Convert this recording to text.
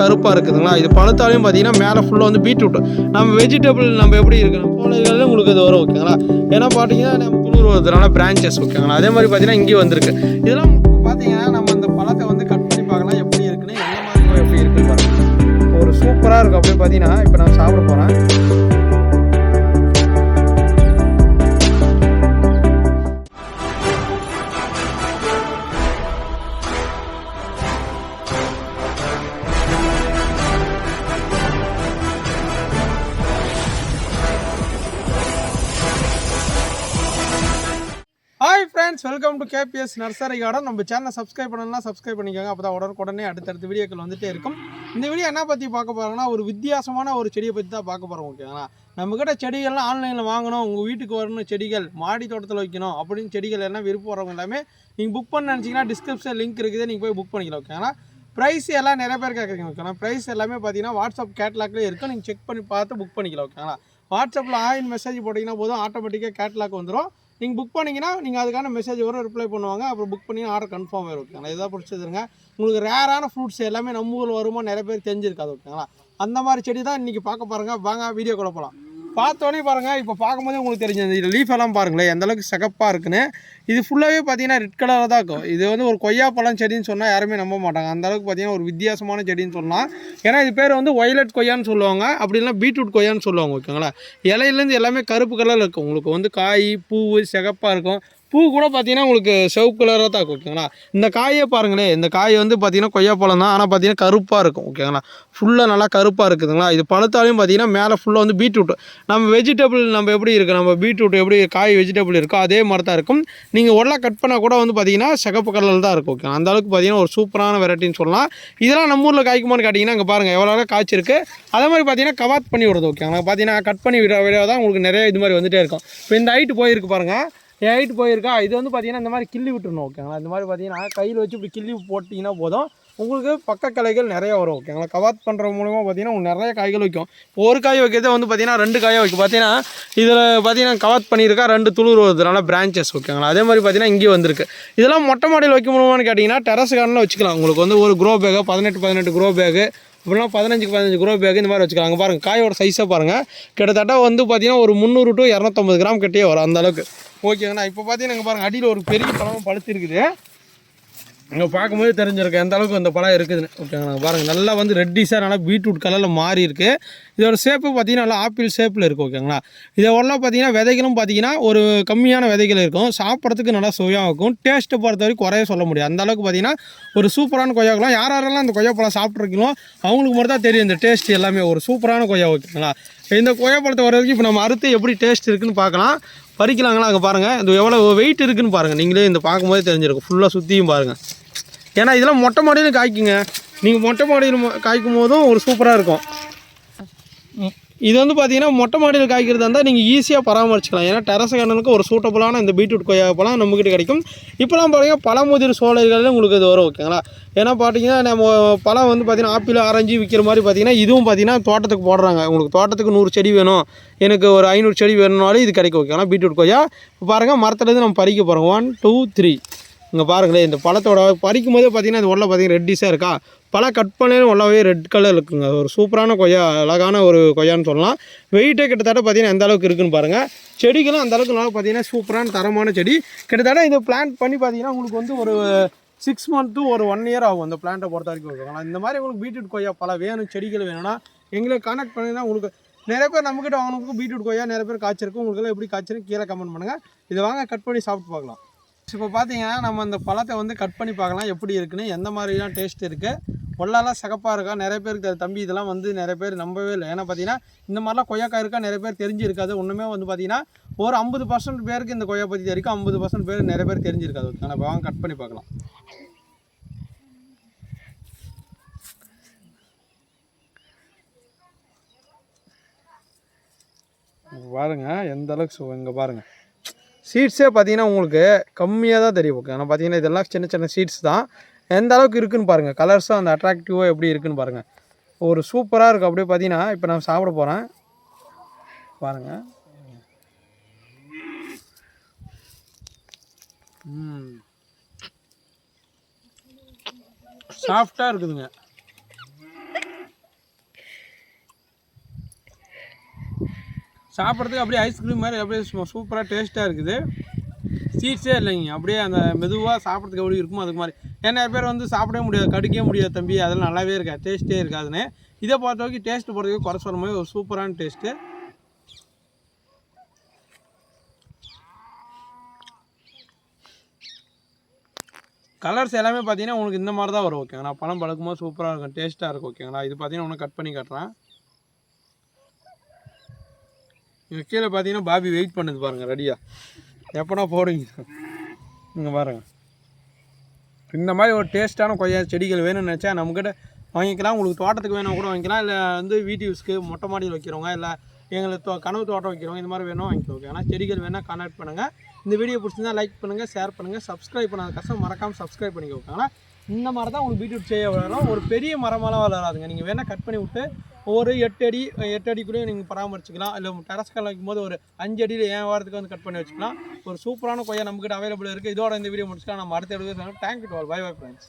கருப்பாக இருக்குதுங்களா? இது பழுத்தாலையும் பார்த்தீங்கன்னா மேலே ஃபுல்லாக வந்து பீட்ரூட் நம்ம வெஜிடபிள் நம்ம எப்படி இருக்கணும்? சோலைகளில் உங்களுக்கு இது வரும் ஓகேங்களா ஏன்னா பார்த்தீங்கன்னா நம்ம குளிர் வருதுனால பிரான்ச்சஸ் ஓகேங்களா அதே மாதிரி பார்த்தீங்கன்னா இங்கேயும் வந்திருக்கு. இதெல்லாம் பார்த்தீங்கன்னா நம்ம இந்த பழத்தை வந்து கட் பண்ணி பார்க்கலாம் எப்படி இருக்குன்னு எந்த மாதிரி எப்படி இருக்குன்னு பாருங்க. ஒரு சூப்பராக இருக்கும் அப்படியே பார்த்தீங்கன்னா இப்போ நான் சாப்பிட போகிறேன் friends welcome to KPS nursery garden நம்ம சேனலை சப்ஸ்கிரைப் பண்ணலாம் சப்ஸ்கிரைப் பண்ணிக்கோங்க. அப்போ தான் உடனுக்குடனே அடுத்தடுத்த வீடியோக்கள் வந்துட்டே இருக்கும். இந்த வீடியோ என்ன பற்றி பார்க்க போகிறோம்னா ஒரு வித்தியாசமான ஒரு செடியை பற்றி தான் பார்க்க போகிறோம் ஓகேங்களா நம்மக்கிட்ட செடிகள்லாம் ஆன்லைனில் வாங்கணும் உங்கள் வீட்டுக்கு வரணும் செடிகள் மாடி தோட்டத்தில் வைக்கணும் அப்படின்னு செடிகள் எல்லாம் விருப்பம் வரவங்க எல்லாமே நீங்கள் புக் பண்ண நினச்சிங்கன்னா டிஸ்கிரிப்ஷன் லிங்க் இருக்குது. நீங்கள் போய் புக் பண்ணிக்கலாம் ஓகேங்களா ப்ரைஸ் எல்லாம் நிறைய பேர் கேட்குறீங்க ஓகேங்களா ப்ரைஸ் எல்லாமே பார்த்தீங்கன்னா வாட்ஸ்அப் கேட்லாக்லேயே இருக்கும். நீங்கள் செக் பண்ணி பார்த்து புக் பண்ணிக்கலாம் ஓகேங்களா வாட்ஸ்அப்பில் ஆயின் மெசேஜ் போட்டிங்கன்னா போதும் ஆட்டோமேட்டிக்காக கேட்லாக் வந்துடும் நீங்கள் புக் பண்ணிங்கன்னா நீங்கள் அதுக்கான மெசேஜ் வரும் ரிப்ளை பண்ணுவாங்க. அப்புறம் புக் பண்ணி ஆர்டர் கன்ஃபார்ம் ஆயிரும் ஓகேங்களா இதாக பிடிச்சதுங்க உங்களுக்கு ரேரான ஃப்ரூட்ஸ் எல்லாமே நம்ம ஊரில் வருமா நிறைய பேர் தெரிஞ்சிருக்காது ஓகேங்களா அந்த மாதிரி செடி தான் இன்றைக்கி பார்க்க பாருங்க வாங்க வீடியோ கூட போகலாம் பார்த்தோன்னே பாருங்கள் இப்போ பார்க்கும்போதே உங்களுக்கு தெரிஞ்சது இது லீஃப் எல்லாம் பாருங்களேன் எந்த அளவுக்கு சிகப்பாக இருக்குன்னு. இது ஃபுல்லாகவே பார்த்தீங்கன்னா ரெட் கலராக தான் இருக்கும். இது வந்து ஒரு கொய்யா பழம் செடின்னு சொன்னால் யாருமே நம்ப மாட்டாங்க. அந்த அளவுக்கு பார்த்தீங்கன்னா ஒரு வித்தியாசமான செடின்னு சொல்லலாம். ஏன்னா இது பேர் வந்து ஒய்லட் கொய்யான்னு சொல்லுவாங்க. அப்படி இல்லைனா பீட்ரூட் கொய்யான்னு சொல்லுவாங்க ஓகேங்களா? இலையிலேருந்து எல்லாமே கருப்பு கலரில் இருக்கும். உங்களுக்கு வந்து காய் பூ சிகப்பாக இருக்கும். பூ கூட பார்த்தீங்கன்னா உங்களுக்கு செவப்பு கலராக தான் இருக்கும் ஓகேங்களா இந்த காயே பாருங்களேன் இந்த காய் வந்து பார்த்தீங்கன்னா கொய்யாப்பழம் தான் ஆனால் பார்த்தீங்கன்னா கருப்பாக இருக்கும் ஓகேங்களா ஃபுல்லாக நல்லா கருப்பாக இருக்குதுங்களா? இது பழுத்தாலையும் பார்த்தீங்கன்னா மேலே ஃபுல்லாக வந்து பீட்ரூட் நம்ம வெஜிடபிள் நம்ம எப்படி இருக்குது நம்ம பீட்ரூட் எப்படி காய் வெஜிடபிள் இருக்கோ அதே மாதிரி தான் இருக்கும். நீங்கள் உடலாக கட் பண்ணால் கூட வந்து பார்த்தீங்கன்னா சிகப்பு கலரில் தான் இருக்கும் ஓகே அந்த அளவுக்கு பார்த்தீங்கன்னா ஒரு சூப்பரான வெரைட்டின்னு சொல்லலாம். இதெல்லாம் நம்ம ஊரில் காய்க்குமான்னு கேட்டிங்கன்னா அங்கே பாருங்கள் எவ்வளோ நேரம் காய்ச்சிருக்கு. அதே மாதிரி பார்த்தீங்கன்னா கவாத் பண்ணி விடுறது ஓகேங்களா பார்த்தீங்கன்னா கட் பண்ணி விட விட தான் உங்களுக்கு நிறைய இது மாதிரி வந்துகிட்டே இருக்கும். இப்போ இந்த ஹைட்டு போயிருக்கு பாருங்கள் ஹைட் போயிருக்கா? இது வந்து பார்த்தீங்கன்னா இந்த மாதிரி கிள்ளி விட்டுறணும் ஓகேங்களா இந்த மாதிரி பார்த்தீங்கன்னா கையில் வச்சு இப்படி கிள்ளி போட்டிங்கன்னா போதும். உங்களுக்கு பக்க கலைகள் நிறைய வரும் ஓகேங்களா கவாத் பண்ணுற மூலமாக பார்த்தீங்கன்னா நிறைய காய்கள் வைக்கும். ஒரு காய் வைக்கிறதே வந்து பார்த்தீங்கன்னா ரெண்டு காயை வைக்கும். பார்த்தீங்கன்னா இதில் பார்த்தீங்கன்னா கவாத் பண்ணியிருக்கா ரெண்டு துளிர் வருதுனால பிரான்ச்சஸ் ஓகேங்களா அதே மாதிரி பார்த்தீங்கன்னா இங்கேயும் வந்திருக்கு. இதெல்லாம் மொட்டை மாடியில் வைக்க முடியுமான்னு கேட்டிங்கன்னா டெரஸ் கார்டனில் வச்சுக்கலாம். உங்களுக்கு வந்து ஒரு க்ரோ பேக்கு பதினெட்டு பதினெட்டு க்ரோ பேக்கு இப்படிலாம் பதினஞ்சுக்கு பதினஞ்சு குரோ பேக் இந்த மாதிரி வச்சுக்கலாம். அங்கே பாருங்கள் காயோட சைஸை பாருங்கள் கிட்டத்தட்ட வந்து பார்த்தீங்கன்னா ஒரு முந்நூறு டு இரநூத்தம்பது கிராம் கிட்டே வரும் அந்த அளவுக்கு. ஓகேங்கண்ணா இப்போ பார்த்தீங்கன்னா இங்கே பாருங்கள் அடியில் ஒரு பெரிய பழமும் பழுத்து இருக்குது இங்கே பார்க்கும்போது தெரிஞ்சிருக்கு எந்த அளவுக்கு அந்த பழம் இருக்குதுன்னு. ஓகேங்களா பாருங்கள் நல்லா வந்து ரெட்டிஸாக நல்லா பீட்ரூட் கலரில் மாறி இருக்குது இதோட ஷேப்பு பார்த்தீங்கன்னா நல்லா ஆப்பிள் ஷேப்பில் இருக்குது ஓகேங்களா இதை உள்ள பார்த்தீங்கன்னா விதைகளும் பார்த்தீங்கன்னா ஒரு கம்மியான விதைகள் இருக்கும். சாப்பிட்றதுக்கு நல்லா சுவையாக இருக்கும். டேஸ்ட்டை பொறுத்த வரைக்கும் குறைய சொல்ல முடியாது. அந்த அளவுக்கு பார்த்தீங்கன்னா ஒரு சூப்பரான கொய்யாக்கெல்லாம் யார் யாரெல்லாம் அந்த கொய்யா பழம் சாப்பிட்ருக்கீங்களோ அவங்களுக்கு மட்டும் தான் தெரியும் இந்த டேஸ்ட் எல்லாமே. ஒரு சூப்பரான கொய்யா ஓகேங்களா இந்த கொய்யாப்பழத்தை வர வரைக்கும் இப்போ நம்ம அறுத்து எப்படி டேஸ்ட் இருக்குதுன்னு பார்க்கலாம். பறிக்கலாங்களா அங்கே பாருங்கள் இது எவ்வளோ வெயிட் இருக்குதுன்னு பாருங்கள் நீங்களே இந்த பார்க்கும்போதே தெரிஞ்சிருக்கும். ஃபுல்லாக சுற்றியும் பாருங்கள் ஏன்னா இதெல்லாம் மொட்டை மாடியில் காய்க்குங்க. நீங்கள் மொட்டை மாடியில் காய்க்கும் போதும் ஒரு சூப்பராக இருக்கும். இது வந்து பார்த்தீங்கன்னா மொட்டை மாடியில் காய்க்கிறதா இருந்தால் நீங்கள் ஈஸியாக பராமரிச்சுக்கலாம். ஏன்னா டெரஸ் கார்டனுக்கு ஒரு சூட்டபுளான இந்த பீட்ரூட் கொய்யா பழம் நம்மக்கிட்ட கிடைக்கும். இப்போலாம் பார்த்தீங்கன்னா பழமுதிர் சோலைகளில் உங்களுக்கு இது வரும் ஓகேங்களா? ஏன்னா பார்த்தீங்கன்னா நம்ம பழம் வந்து பார்த்தீங்கன்னா ஆப்பிள் ஆரஞ்சு விற்கிற மாதிரி பார்த்தீங்கன்னா இதுவும் பார்த்தீங்கன்னா தோட்டத்துக்கு போடுறாங்க. உங்களுக்கு தோட்டத்துக்கு நூறு செடி வேணும். எனக்கு ஒரு ஐநூறு செடி வேணும்னாலும் இது கிடைக்கும் ஓகேங்களா? பீட்ரூட் கொய்யா. இப்போ பாருங்கள் மரத்துலேருந்து நம்ம பறிக்க போகிறோம் ஒன் டூ த்ரீ இங்கே பாருங்களேன் இந்த பழத்தோட பறிக்கும் போதே பார்த்தீங்கன்னா இது உள்ள பார்த்தீங்கன்னா ரெட்டிஸாக இருக்கா? பழம் கட் பண்ணியும் நல்லாவே ரெட் கலர் இருக்குங்க. ஒரு சூப்பரான கொய்யா அழகான ஒரு கொய்யான்னு சொல்லலாம். வெயிட்டே கிட்டத்தட்ட பார்த்தீங்கன்னா எந்த அளவுக்கு இருக்குன்னு பாருங்கள் செடிகளும் அந்த அளவுக்கு நல்லா பார்த்தீங்கன்னா சூப்பரான தரமான செடி. கிட்டத்தட்ட இது பிளான்ட் பண்ணி பார்த்தீங்கன்னா உங்களுக்கு வந்து ஒரு சிக்ஸ் மந்த்து ஒரு ஒன் இயர் ஆகும் அந்த பிளான்ட்டை பொறுத்த வரைக்கும் ஓகேங்களா இந்த மாதிரி உங்களுக்கு பீட்ரூட் கொய்யா பழம் வேணும் செடிகள் வேணும்னா எங்களை கான்டாக்ட் பண்ணிங்கன்னா உங்களுக்கு நிறைய பேர் நம்மக்கிட்ட வாங்கினவங்களுக்கு பீட்ரூட் கொய்யா நிறைய பேர் காய்ச்சிருக்கு உங்களுக்கு எப்படி காய்ச்சிருக்கு கீழே கமெண்ட் பண்ணுங்கள் இதை வாங்க கட் பண்ணி சாப்பிட்டு பார்க்கலாம். இப்போ பார்த்தீங்கன்னா நம்ம இந்த பழத்தை வந்து கட் பண்ணி பார்க்கலாம். எப்படி இருக்குன்னு எந்த மாதிரிலாம் டேஸ்ட் இருக்குது பொல்லாலாம் சிகப்பாக இருக்கா நிறைய பேருக்கு தம்பி இதெல்லாம் வந்து நிறைய பேர் நம்பவே இல்லை. ஏன்னா பார்த்தீங்கன்னா இந்த மாதிரிலாம் கொய்யாக்காய் இருக்கா நிறைய பேர் தெரிஞ்சிருக்காது. ஒன்றுமே வந்து பார்த்தீங்கன்னா ஒரு ஐம்பது பர்சன்ட் பேருக்கு இந்த கொய்யா பற்றி தெரியும். ஐம்பது பர்சன்ட் பேர் நிறைய பேர் தெரிஞ்சிருக்காது. ஓகே வாங்க கட் பண்ணி பார்க்கலாம். பாருங்கள் எந்த அளவுக்கு இங்கே பாருங்கள் சீட்ஸே பார்த்தீங்கன்னா உங்களுக்கு கம்மியாக தான் தெரியும். ஓகே ஆனால் பார்த்தீங்கன்னா இதெல்லாம் சின்ன சின்ன சீட்ஸ் தான். எந்த அளவுக்கு இருக்குன்னு பாருங்கள் கலர்ஸும் அந்த அட்ராக்டிவாக எப்படி இருக்குன்னு பாருங்கள் ஒரு சூப்பராக இருக்குது அப்படியே பார்த்தீங்கன்னா இப்போ நான் சாப்பிட போகிறேன் பாருங்கள் சாஃப்டாக இருக்குதுங்க. சாப்பிட்றதுக்கு அப்படியே ஐஸ்கிரீம் மாதிரி அப்படியே சூப்பராக டேஸ்ட்டாக இருக்குது. சீட்ஸே இல்லைங்க. அப்படியே அந்த மெதுவாக சாப்பிட்றதுக்கு எப்படி இருக்குமோ அதுக்கு மாதிரி. ஏன்னா பேர் வந்து சாப்பிடவே முடியாது கடிக்கவே முடியாது தம்பி. அதெல்லாம் நல்லாவே இருக்கா டேஸ்ட்டே இருக்காதுன்னு. இதை பொறுத்த வரைக்கும் டேஸ்ட் போகிறதுக்கு குறை சொல்கிற மாதிரி ஒரு சூப்பரான டேஸ்ட்டு கலர்ஸ் எல்லாமே பார்த்தீங்கன்னா உங்களுக்கு இந்த மாதிரி தான் வரும் ஓகேங்களா பழம் பழக்கும்போது சூப்பராக இருக்கும் டேஸ்ட்டாக இருக்கும் ஓகேங்களா இது பார்த்தீங்கன்னா ஒன்று கட் பண்ணி காட்டுறேன். இங்கே கீழே பார்த்தீங்கன்னா பாபி வெயிட் பண்ணுது பாருங்கள் ரெடியாக எப்போனா போடுவீங்க இங்கே பாருங்க. இந்த மாதிரி ஒரு டேஸ்ட்டான கொய்யா செடிகள் வேணும்னு நினச்சா நம்மக்கிட்ட வாங்கிக்கலாம். உங்களுக்கு தோட்டத்துக்கு வேணும் கூட வாங்கிக்கலாம். இல்லை வந்து வீட்டு யூஸ்க்கு மொட்டை மாடியில் வைக்கிறவங்க இல்லை எங்களுக்கு தோ கனவு தோட்டம் வைக்கிறவங்க இந்த மாதிரி வேணும் வாங்கிக்கோங்க. ஆனால் செடிகள் வேணால் கான்டாக்ட் பண்ணுங்கள் இந்த வீடியோ பிடிச்சிருந்தா லைக் பண்ணுங்கள் ஷேர் பண்ணுங்கள் சப்ஸ்கிரைப் பண்ணாத கஷ்டம் மறக்காமல் சப்ஸ்கிரைப் பண்ணிக்கோங்க. ஆனால் இந்த மாதிரி தான் உங்களுக்கு பீட்ரூட் செய்ய வளரும். ஒரு பெரிய மரமெல்லாம் வளராதுங்க. நீங்கள் வேணால் கட் பண்ணி விட்டு ஒரு எட்டு அடி எட்டு அடி கூட நீங்கள் பராமரிச்சுக்கலாம். இல்லை டெரஸ் கால் வைக்கும்போது ஒரு அஞ்சு அடியில் ஏன் வாரத்துக்கு வந்து கட் பண்ணி வச்சுக்கலாம். ஒரு சூப்பரான கொய்யா நம்மக்கிட்ட அவைலபிள் இருக்குது இதோட இந்த வீடியோ முடிச்சுக்கலாம். நம்ம அடுத்த video thank you to all bye bye friends